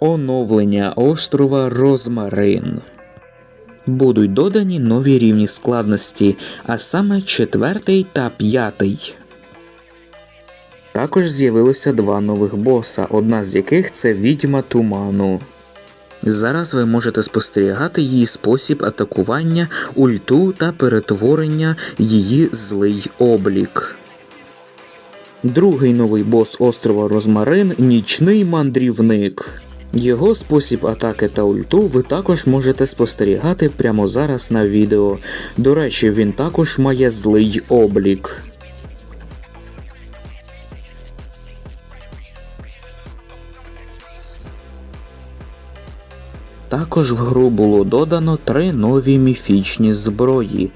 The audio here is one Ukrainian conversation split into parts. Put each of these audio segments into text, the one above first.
Оновлення острова Розмарин. Будуть додані нові рівні складності, а саме четвертий та п'ятий. Також з'явилося два нових боса, одна з яких це відьма туману. Зараз ви можете спостерігати її спосіб атакування, ульту та перетворення її злий облік. Другий новий бос острова Розмарин нічний мандрівник. Його спосіб атаки та ульту ви також можете спостерігати прямо зараз на відео. До речі, він також має злий облік. Також в гру було додано три нові міфічні зброї.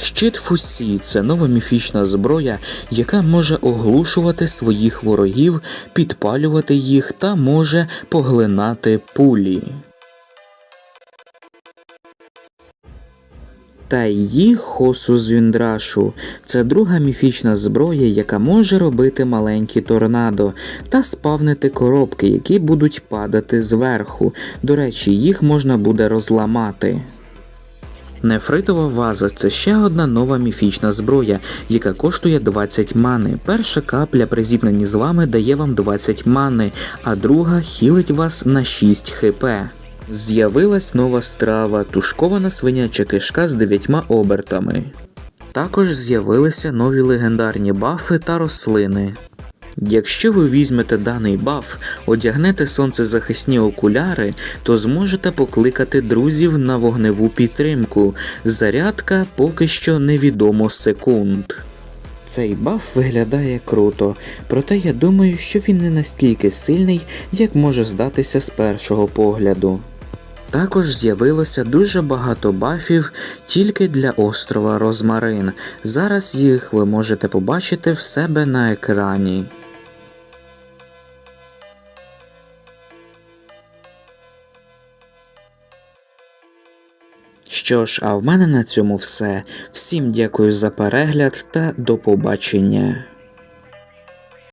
Щит Фусі це нова міфічна зброя, яка може оглушувати своїх ворогів, підпалювати їх та може поглинати пулі. Та її Хосу з Віндрашу це друга міфічна зброя, яка може робити маленькі торнадо та спавнити коробки, які будуть падати зверху. До речі, їх можна буде розламати. Нефритова ваза це ще одна нова міфічна зброя, яка коштує 20 мани. Перша капля при зіткненні з вами дає вам 20 мани, а друга хілить вас на 6 хп. З'явилась нова страва, тушкована свиняча кишка з 9 обертами. Також з'явилися нові легендарні бафи та рослини. Якщо ви візьмете даний баф, одягнете сонцезахисні окуляри, то зможете покликати друзів на вогневу підтримку. Зарядка поки що невідомо секунд. Цей баф виглядає круто, проте я думаю, що він не настільки сильний, як може здатися з першого погляду. Також з'явилося дуже багато бафів тільки для острова Розмарин. Зараз їх ви можете побачити в себе на екрані. Що ж, а в мене на цьому все. Всім дякую за перегляд та до побачення.